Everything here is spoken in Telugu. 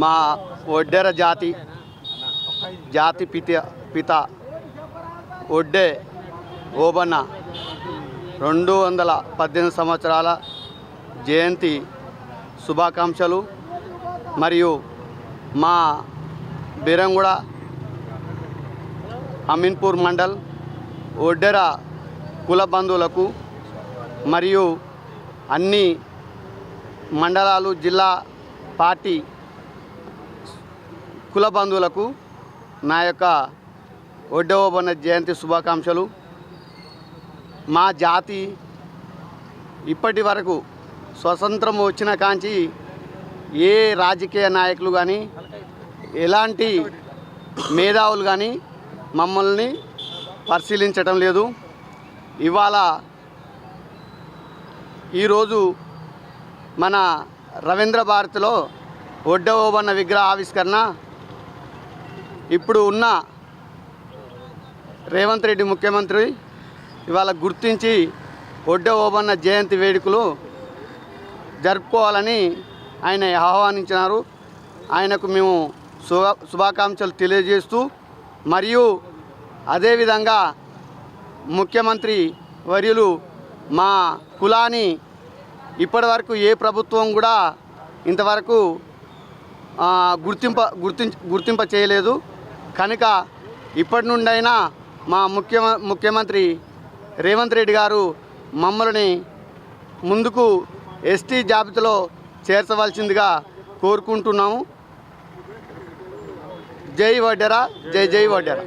మా ఒడ్డెర జాతి జాతి పిత పిత ఒడ్డే ఓబన్న రెండు వందల పద్దెనిమిది సంవత్సరాల జయంతి శుభాకాంక్షలు. మరియు మా బీరంగూడ అమీన్పూర్ మండల్ ఒడ్డెర కుల బంధువులకు మరియు అన్ని మండలాలు జిల్లా పార్టీ కుల బంధువులకు నా యొక్క ఒడ్డవబన్న జయంతి శుభాకాంక్షలు. మా జాతి ఇప్పటి వరకు స్వతంత్రం వచ్చిన కాంచి ఏ రాజకీయ నాయకులు కానీ ఎలాంటి మేధావులు కానీ మమ్మల్ని పరిశీలించటం లేదు. ఇవాళ ఈరోజు మన రవీంద్ర భారతిలో ఒడ్డ ఓబన్న విగ్రహ ఆవిష్కరణ ఇప్పుడు ఉన్న రేవంత్ రెడ్డి ముఖ్యమంత్రి ఇవాళ గుర్తించి ఒడ్డ ఓబన్న జయంతి వేడుకలు జరుపుకోవాలని ఆయన ఆహ్వానించినారు. ఆయనకు మేము శుభ శుభాకాంక్షలు తెలియజేస్తూ మరియు అదేవిధంగా ముఖ్యమంత్రి వర్యులు మా కులాన్ని ఇప్పటివరకు ఏ ప్రభుత్వం కూడా ఇంతవరకు గుర్తింప గుర్తించ గుర్తింప చేయలేదు కనుక ఇప్పటి నుండైనా మా ముఖ్య ముఖ్యమంత్రి రేవంత్ రెడ్డి గారు మమ్మల్ని ముందుకు ఎస్టీ జాబితాలో చేర్చవలసిందిగా కోరుకుంటున్నాము. జై వడ్డెరా జై జై వడ్డెరా.